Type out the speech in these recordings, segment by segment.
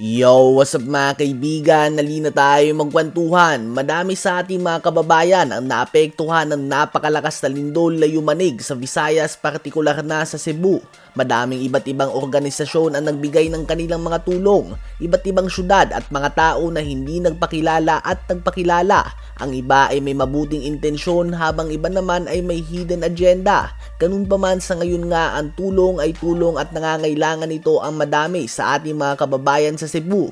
Yo, what's up mga kaibigan? Nalina tayo magkwentuhan. Madami sa ating mga kababayan ang naapektuhan ng napakalakas na lindol na yumanig sa Visayas, partikular na sa Cebu. Madaming iba't ibang organisasyon ang nagbigay ng kanilang mga tulong, iba't ibang syudad at mga tao na hindi nagpakilala at nagpakilala. Ang iba ay may mabuting intensyon habang iba naman ay may hidden agenda. Ganun pa man sa ngayon nga ang tulong ay tulong at nangangailangan nito ang madami sa ating mga kababayan sa Cebu.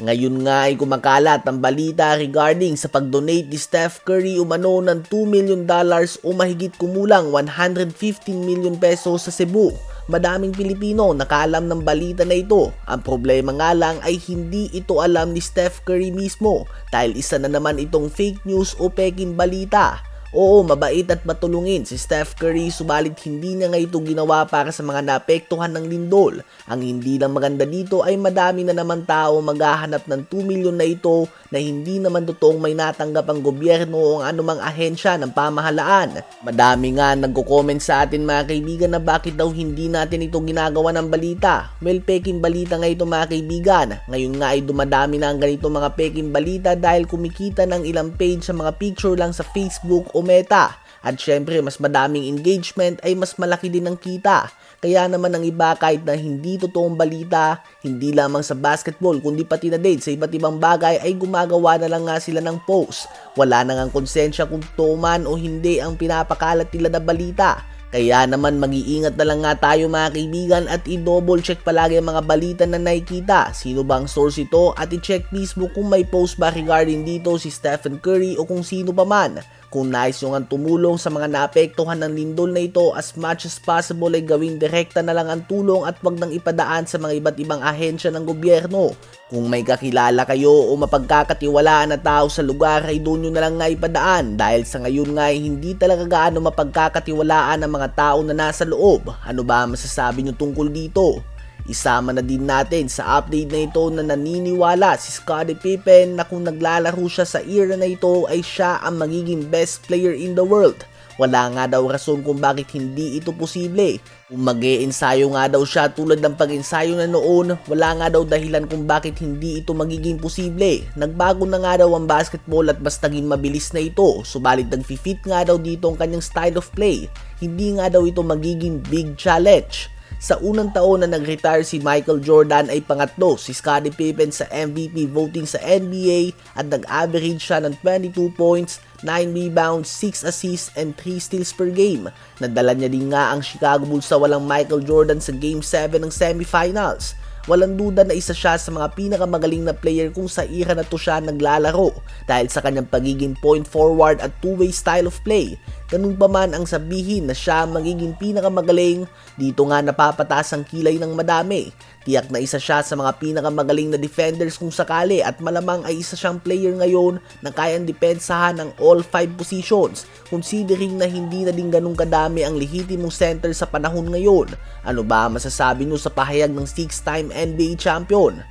Ngayon nga ay kumakalat ang balita regarding sa pag-donate ni Steph Curry umano ng 2 million dollars o mahigit kumulang 115 million pesos sa Cebu. Madaming Pilipino nakaalam ng balita na ito. Ang problema nga lang ay hindi ito alam ni Steph Curry mismo dahil isa na naman itong fake news o peking balita. Oo, mabait at matulungin si Steph Curry subalit hindi niya nga ito ginawa para sa mga naapektuhan ng lindol. Ang hindi lang maganda dito ay madami na naman tao maghahanap ng 2 milyon na ito na hindi naman totoong may natanggap ang gobyerno o ang anumang ahensya ng pamahalaan. Madami nga nagko-comment sa atin mga kaibigan na bakit daw hindi natin ito ginagawa ng balita. Well, peking balita nga ito mga kaibigan. Ngayon nga ay dumadami na ang ganito mga peking balita dahil kumikita ng ilang page sa mga picture lang sa Facebook Meta. At syempre, mas madaming engagement ay mas malaki din ang kita. Kaya naman ang iba kahit na hindi totoong balita, hindi lamang sa basketball kundi pati na din sa iba't ibang bagay ay gumagawa na lang nga sila ng post. Wala na ngang konsensya kung totoo man o hindi ang pinapakalat nila na balita. Kaya naman mag-iingat na lang nga tayo mga kaibigan at i-double check palagi ang mga balita na nakikita. Sino ba ang source ito at i-check mismo kung may post ba regarding dito si Stephen Curry o kung sino pa man. Kung nais nyo nga tumulong sa mga naapektuhan ng lindol na ito as much as possible ay gawing direkta na lang ang tulong at wag nang ipadaan sa mga iba't ibang ahensya ng gobyerno. Kung may kakilala kayo o mapagkakatiwalaan na tao sa lugar ay doon nyo na lang nga ipadaan dahil sa ngayon nga ay hindi talaga gaano mapagkakatiwalaan ang mga tao na nasa loob. Ano ba masasabi nyo tungkol dito? Isama na din natin sa update na ito na naniniwala si Scottie Pippen na kung naglalaro siya sa era na ito ay siya ang magiging best player in the world. Wala nga daw rason kung bakit hindi ito posible. Kung mag ensayo nga daw siya tulad ng pag-ensayo na noon, wala nga daw dahilan kung bakit hindi ito magiging posible. Nagbago na nga daw ang basketball at mas naging mabilis na ito, subalit nag-fit nga daw dito ang kanyang style of play. Hindi nga daw ito magiging big challenge. Sa unang taon na nag-retire si Michael Jordan ay pangatlo si Scottie Pippen sa MVP voting sa NBA at nag-average siya ng 22 points, 9 rebounds, 6 assists, and 3 steals per game. Nadala niya din nga ang Chicago Bulls sa walang Michael Jordan sa Game 7 ng semifinals. Walang duda na isa siya sa mga pinakamagaling na player kung sa era na to siya naglalaro dahil sa kanyang pagiging point forward at two-way style of play. Ganun pa man ang sabihin na siya magiging pinakamagaling, dito nga napapataas ang kilay ng madami. Tiyak na isa siya sa mga pinakamagaling na defenders kung sakali at malamang ay isa siyang player ngayon na kayang depensahan ng all 5 positions considering na hindi na din ganun kadami ang lehitimong center sa panahon ngayon. Ano ba masasabi nyo sa pahayag ng 6-time NBA champion?